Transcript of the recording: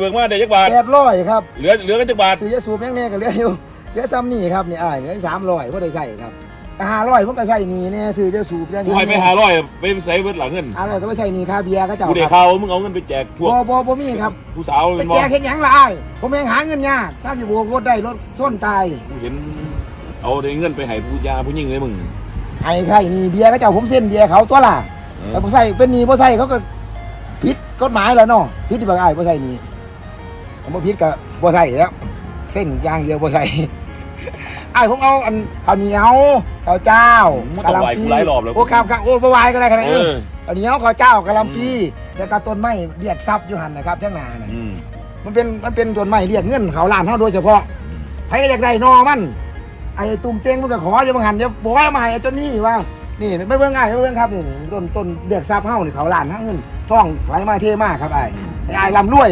เบิกมาได้จักบาทแปดร้อยครับเหลือเหลือกันจักบาทซื้อยาสูบยังเนี่ยก็เหลืออยู่เหลือซ้ำนี่ครับนี่อ้ายเหลือสามร้อยพ่ได้ใส่ครับห้าร้อยผมก็ใส่นี่เนี่ยซื้อยาสูบยังกูให้ไปหาร้อยไปใส่เบิดหลังเงินอะไรก็ไม่ใส่นี่ค่าเบียร์ก็เจ้ากูได้ครับข่าวว่ามึงเอาเงินไปแจกพวกบ่บ่บ่มีครับผู้สาวไปเป็นบ่แจกเห็นหยังละอ้ายผมยังหาเงินยากถ้าสิโบกรถได้รถส้นตายกูเห็นเอาได้เงินไปให้ผู้ยาผู้หญิงเลยมึงไอ้ใครนี่เบียร์ก็เจ้าผมเส้นเบียร์เขาตัวล่ะเออแต่บ่ใส่เป็นหนี่บ่ใส่เขาก็ผิดกฎหมายแล้วเนาะผิดที่บอกอ้ายบ่ใส่หนี่ ผมบ่ผิดก็บ่ใส่แล้ว เส้นอย่างเดียวบ่ใส่อ้ายผมเอาอันข้าวเหนียวข้าวเจ้ามึงต้องไหวกูหลายรอบแล้ว โอ้ครับครับโอ้บ่ไหวก็ได้ก็ได้เอเอออข้าวเหนียวข้าวเจ้ากะหล่ำปีแล้วก็ต้นไม้เรียกทรัพย์อยู่หั่นนะครับทั้งหนาน่ะ อืม มันเป็นมันเป็นต้นไม้เรียกเงินเขาล้านเฮาโดยเฉพาะใครอยากได้นอมันไอ้ตุ่มเต้งมันก็ขออยู่บางหันเดี๋ยวบอกว่ามาให้ไอ้ต้นนี้ว่า นี่ไม่เบิ่งง่ายไม่เบิ่งครับนี่ต้นต้นเดือกซับเฮานี่เขาล้านทั้งเงินท่องไหลมาเท่มากครับไอ้ไอ้ไอ้ลำรวย